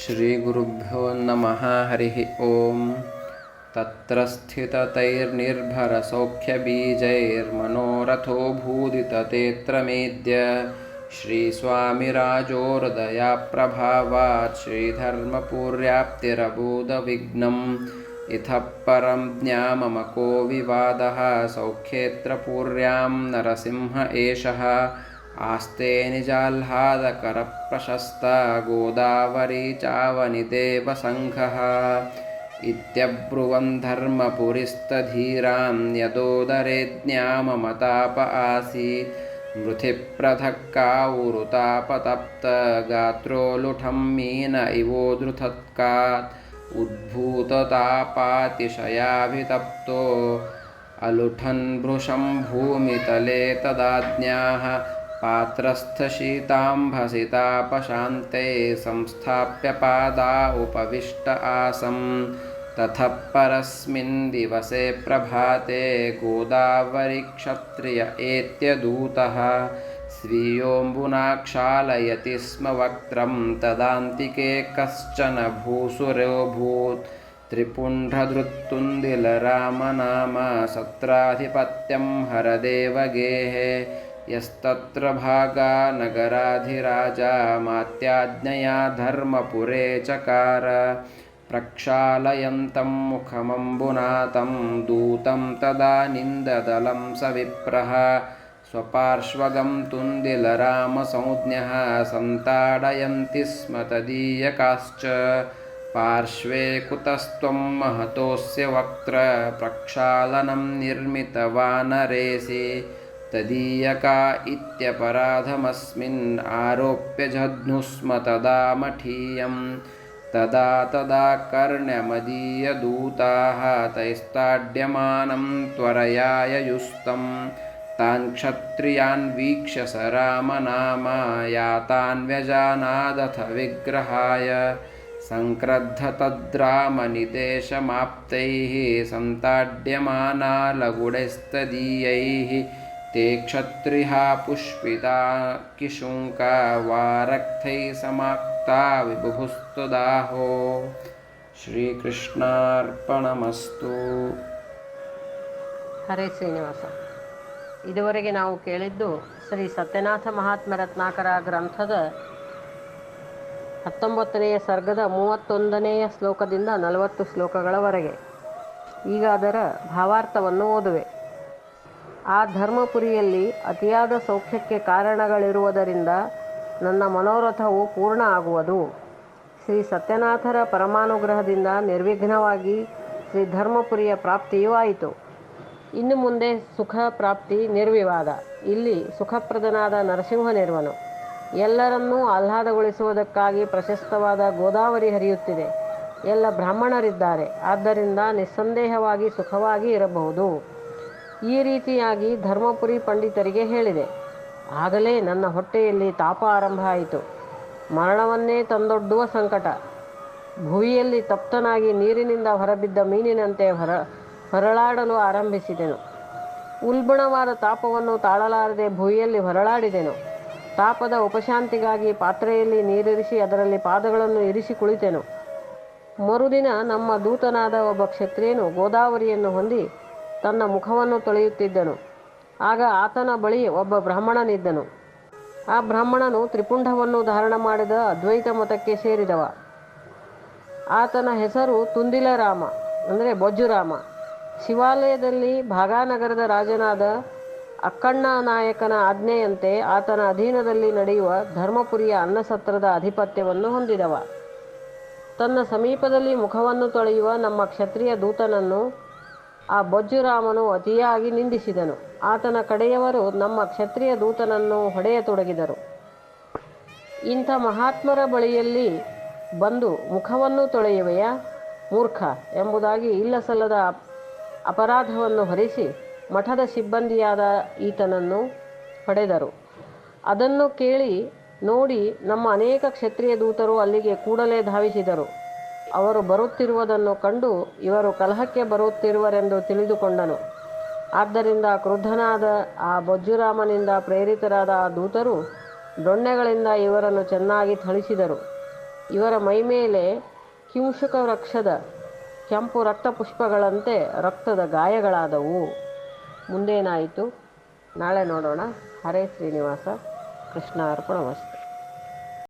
श्रीगुरुभ्यो नमः हरिः ॐ तत्र स्थिततैर्निर्भरसौख्यबीजैर्मनोरथो भूदिततेऽत्र मेद्य श्रीस्वामिराजोर्दयाप्रभावात् श्रीधर्मपूर्याप्तिरबोधविघ्नम् इतः परं ज्ञाममको विवादः सौख्येऽत्र पूर्यां नरसिंह एषः आस्ते निजाह्लादकरप्रशस्ता गोदावरी चावनिदेवसङ्घः। इत्यब्रुवन् धर्मपुरिस्तधीरां यदोदरे ज्ञाममताप आसीत्। मृथिप्रथक् कावुरुतापतप्तगात्रोलुठं मीन इवोद्धृतत्कात् उद्भूततापातिशयाभितप्तो। अलुठन् भृशं भूमितले तदाज्ञाः पात्रस्थशीताम्भसितापशान्ते संस्थाप्य पादा उपविष्ट आसं ततः परस्मिन् दिवसे प्रभाते गोदावरीक्षत्रिय एत्यदूतः स्वीयोऽम्बुनाक्षालयति स्म वक्त्रं तदान्तिके कश्चन भूसुरोऽभूत्। त्रिपुण्ड्रधृत्तुन्दिलरामनाम सत्राधिपत्यं हरदेवगेः यस्तत्र भागा नगराधिराजा मात्याज्ञया धर्मपुरे चकार। प्रक्षालयन्तं मुखमम्बुनातं दूतं तदा निन्ददलं स विप्रः स्वपार्श्वगं तुन्दिलरामसंज्ञः सन्ताडयन्ति स्म तदीयकाश्च। पार्श्वे कुतस्त्वं महतोऽस्य वक्त्र प्रक्षालनं निर्मितवानरेसि तदीयका इत्यपराधमस्मिन् आरोप्य जघ्नुः स्म तदा मठीयं तदा तदा कर्ण्यमदीयदूताः तैस्ताड्यमानं त्वरयाययुस्तं तान् क्षत्रियान् वीक्ष्य स रामनामा यातान् व्यजानादथ विग्रहाय। सङ्क्रद्धतद्रामनिदेशमाप्तैः सन्ताड्यमाना लघुडैस्तदीयैः ते क्षत्रिहा पुष्पिता किशुङ्का वारक्थैः समाक्ता विबुभुस्तुदाहो ಶ್ರೀಕೃಷ್ಣಾರ್ಪಣಮಸ್ತು ಹರೇ ಶ್ರೀನಿವಾಸ ಇದುವರೆಗೆ ನಾವು ಕೇಳಿದ್ದು ಶ್ರೀ ಸತ್ಯನಾಥ ಮಹಾತ್ಮ ರತ್ನಾಕರ ಗ್ರಂಥದ ಹತ್ತೊಂಬತ್ತನೆಯ ಸರ್ಗದ ಮೂವತ್ತೊಂದನೆಯ ಶ್ಲೋಕದಿಂದ ನಲವತ್ತು ಶ್ಲೋಕಗಳವರೆಗೆ ಈಗ ಅದರ ಭಾವಾರ್ಥವನ್ನು ಓದುವೆ ಆ ಧರ್ಮಪುರಿಯಲ್ಲಿ ಅತಿಯಾದ ಸೌಖ್ಯಕ್ಕೆ ಕಾರಣಗಳಿರುವುದರಿಂದ ನನ್ನ ಮನೋರಥವು ಪೂರ್ಣ ಆಗುವುದು. ಶ್ರೀ ಸತ್ಯನಾಥರ ಪರಮಾನುಗ್ರಹದಿಂದ ನಿರ್ವಿಘ್ನವಾಗಿ ಶ್ರೀ ಧರ್ಮಪುರಿಯ ಪ್ರಾಪ್ತಿಯೂ ಆಯಿತು. ಇನ್ನು ಮುಂದೆ ಸುಖ, ಪ್ರಾಪ್ತಿ, ನಿರ್ವಿವಾದ. ಇಲ್ಲಿ ಸುಖಪ್ರದನಾದ ನರಸಿಂಹನಿರುವನು ಎಲ್ಲರನ್ನೂ ಆಹ್ಲಾದಗೊಳಿಸುವುದಕ್ಕಾಗಿ ಪ್ರಶಸ್ತವಾದ ಗೋದಾವರಿ ಹರಿಯುತ್ತಿದೆ. ಎಲ್ಲ ಬ್ರಾಹ್ಮಣರಿದ್ದಾರೆ. ಆದ್ದರಿಂದ ನಿಸ್ಸಂದೇಹವಾಗಿ ಸುಖವಾಗಿ ಇರಬಹುದು. ಈ ರೀತಿಯಾಗಿ ಧರ್ಮಪುರಿ ಪಂಡಿತರಿಗೆ ಹೇಳಿದೆ. ಆಗಲೇ ನನ್ನ ಹೊಟ್ಟೆಯಲ್ಲಿ ತಾಪ ಆರಂಭ ಆಯಿತು. ಮರಣವನ್ನೇ ತಂದೊಡ್ಡುವ ಸಂಕಟ. ಭುವಿಯಲ್ಲಿ ತಪ್ತನಾಗಿ ನೀರಿನಿಂದ ಹೊರಬಿದ್ದ ಮೀನಿನಂತೆ ಹೊರ, ಹೊರಳಾಡಲು ಆರಂಭಿಸಿದೆನು. ಉಲ್ಬಣವಾದ ತಾಪವನ್ನು ತಾಳಲಾರದೆ ಭುವಿಯಲ್ಲಿ ಹೊರಳಾಡಿದೆನು. ತಾಪದ ಉಪಶಾಂತಿಗಾಗಿ ಪಾತ್ರೆಯಲ್ಲಿ ನೀರಿರಿಸಿ ಅದರಲ್ಲಿ ಪಾದಗಳನ್ನು ಇರಿಸಿ ಕುಳಿತೆನು. ಮರುದಿನ ನಮ್ಮ ದೂತನಾದ ಒಬ್ಬ ಕ್ಷತ್ರಿಯನು ಗೋದಾವರಿಯನ್ನು ಹೊಂದಿ ತನ್ನ ಮುಖವನ್ನು ತೊಳೆಯುತ್ತಿದ್ದನು. ಆಗ ಆತನ ಬಳಿ ಒಬ್ಬ ಬ್ರಾಹ್ಮಣನಿದ್ದನು. ಆ ಬ್ರಾಹ್ಮಣನು ತ್ರಿಪುಂಡವನ್ನು ಧಾರಣ ಮಾಡಿದ ಅದ್ವೈತ ಮತಕ್ಕೆ ಸೇರಿದವ. ಆತನ ಹೆಸರು ತುಂದಿಲರಾಮ, ಅಂದರೆ ಬೊಜ್ಜುರಾಮ. ಶಿವಾಲಯದಲ್ಲಿ ಭಾಗಾನಗರದ ರಾಜನಾದ ಅಕ್ಕಣ್ಣ ನಾಯಕನ ಆಜ್ಞೆಯಂತೆ ಆತನ ಅಧೀನದಲ್ಲಿ ನಡೆಯುವ ಧರ್ಮಪುರಿಯ ಅನ್ನಸತ್ರದ ಆಧಿಪತ್ಯವನ್ನು ಹೊಂದಿದವ. ತನ್ನ ಸಮೀಪದಲ್ಲಿ ಮುಖವನ್ನು ತೊಳೆಯುವ ನಮ್ಮ ಕ್ಷತ್ರಿಯ ದೂತನನ್ನು ಆ ಬೊಜ್ಜುರಾಮನು ಅತಿಯಾಗಿ ನಿಂದಿಸಿದನು. ಆತನ ಕಡೆಯವರು ನಮ್ಮ ಕ್ಷತ್ರಿಯ ದೂತನನ್ನು ಹೊಡೆಯತೊಡಗಿದರು. ಇಂಥ ಮಹಾತ್ಮರ ಬಳಿಯಲ್ಲಿ ಬಂದು ಮುಖವನ್ನು ತೊಳೆಯುವೆಯ ಮೂರ್ಖ ಎಂಬುದಾಗಿ ಇಲ್ಲಸಲ್ಲದ ಅಪರಾಧವನ್ನು ಹೊರಿಸಿ ಮಠದ ಸಿಬ್ಬಂದಿಯಾದ ಈತನನ್ನು ಪಡೆದರು ಅದನ್ನು ಕೇಳಿ ನೋಡಿ ನಮ್ಮ ಅನೇಕ ಕ್ಷತ್ರಿಯ ದೂತರು ಅಲ್ಲಿಗೆ ಕೂಡಲೇ ಧಾವಿಸಿದರು. ಅವರು ಬರುತ್ತಿರುವುದನ್ನು ಕಂಡು ಇವರು ಕಲಹಕ್ಕೆ ಬರುತ್ತಿರುವರೆಂದು ತಿಳಿದುಕೊಂಡನು. ಆದ್ದರಿಂದ ಕ್ರುದ್ಧನಾದ ಆ ಬೊಜ್ಜುರಾಮನಿಂದ ಪ್ರೇರಿತರಾದ ಆ ದೂತರು ದೊಣ್ಣೆಗಳಿಂದ ಇವರನ್ನು ಚೆನ್ನಾಗಿ ಥಳಿಸಿದರು. ಇವರ ಮೈಮೇಲೆ ಕಿಂಶುಕ ವೃಕ್ಷದ ಕೆಂಪು ರಕ್ತ ಪುಷ್ಪಗಳಂತೆ ರಕ್ತದ ಗಾಯಗಳಾದವು. ಮುಂದೇನಾಯಿತು? ನಾಳೆ ನೋಡೋಣ. ಹರೇ ಶ್ರೀನಿವಾಸ. ಕೃಷ್ಣ ಅರ್ಪಣ ವಸ್ತು